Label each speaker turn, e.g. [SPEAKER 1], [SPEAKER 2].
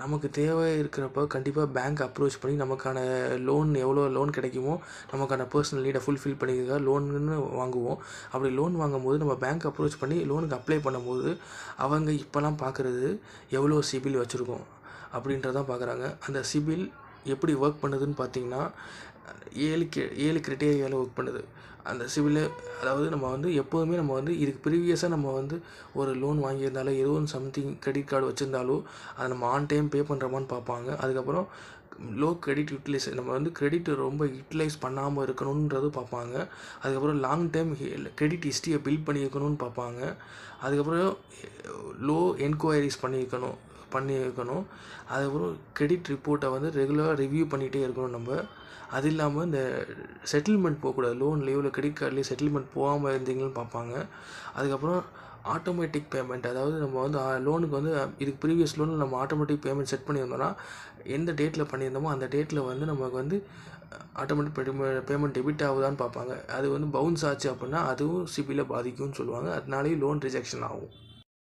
[SPEAKER 1] நமக்கு தேவை இருக்கிறப்ப கண்டிப்பாக பேங்க் அப்ரோச் பண்ணி நமக்கான லோன் எவ்வளோ லோன் கிடைக்குமோ நமக்கான பர்சனல் நீடை ஃபுல்ஃபில் பண்ணிக்கிறதுக்காக லோனுன்னு வாங்குவோம். அப்படி லோன் வாங்கும்போது நம்ம பேங்க் அப்ரோச் பண்ணி லோனுக்கு அப்ளை பண்ணும்போது அவங்க இப்போலாம் பார்க்குறது எவ்வளோ சிபில் வச்சுருக்கோம் அப்படின்றதான் பார்க்குறாங்க அந்த சிபில் எப்படி ஒர்க் பண்ணுதுன்னு பார்த்தீங்கன்னா ஏழு கே ஏழு கிரிட்டேரியாவில் ஒர்க் பண்ணுது. அந்த சிவில் அதாவது நம்ம வந்து எப்போதுமே நம்ம வந்து இதுக்கு ப்ரீவியஸாக நம்ம வந்து ஒரு லோன் வாங்கியிருந்தாலோ ஏதோ ஒன்று சம்திங் கிரெடிட் கார்டு வச்சுருந்தாலோ அதை நம்ம ஆன் டைம் பே பண்ணுறோமான்னு பார்ப்பாங்க. அதுக்கப்புறம் லோ கிரெடிட் யூட்டிலைஸ் நம்ம வந்து கிரெடிட் ரொம்ப யூட்டிலைஸ் பண்ணாமல் இருக்கணுன்றது பார்ப்பாங்க. அதுக்கப்புறம் லாங் டைம் கிரெடிட் ஹிஸ்ட்ரியை பில்ட் பண்ணியிருக்கணும்னு பார்ப்பாங்க. அதுக்கப்புறம் லோ என்கொயரிஸ் பண்ணியிருக்கணும். பண்ணியிருக்கணும் அதுக்கப்புறம் கிரெடிட் ரிப்போர்ட்டை வந்து ரெகுலராக ரிவ்யூ பண்ணிகிட்டே இருக்கணும் நம்ம. அது இல்லாமல் இந்த செட்டில்மெண்ட் போகக்கூடாது. லோன்லேயோ இல்லை கிரெடிட் கார்ட்லேயோ செட்டில்மெண்ட் போகாமல் இருந்தீங்கன்னு பார்ப்பாங்க. அதுக்கப்புறம் ஆட்டோமேட்டிக் பேமெண்ட் அதாவது நம்ம வந்து லோனுக்கு வந்து இதுக்கு ப்ரீவியஸ் லோனில் நம்ம ஆட்டோமேட்டிக் பேமெண்ட் செட் பண்ணியிருந்தோம்னா எந்த டேட்டில் பண்ணியிருந்தோமோ அந்த டேட்டில் வந்து நமக்கு வந்து ஆட்டோமேட்டிக் பேமெண்ட் டெபிட் ஆகுதான்னு பார்ப்பாங்க. அது வந்து பவுன்ஸ் ஆச்சு அப்படின்னா அதுவும் சிபியில் பாதிக்கும்னு சொல்லுவாங்க. அதனாலேயும் லோன் ரிஜெக்ஷன் ஆகும்.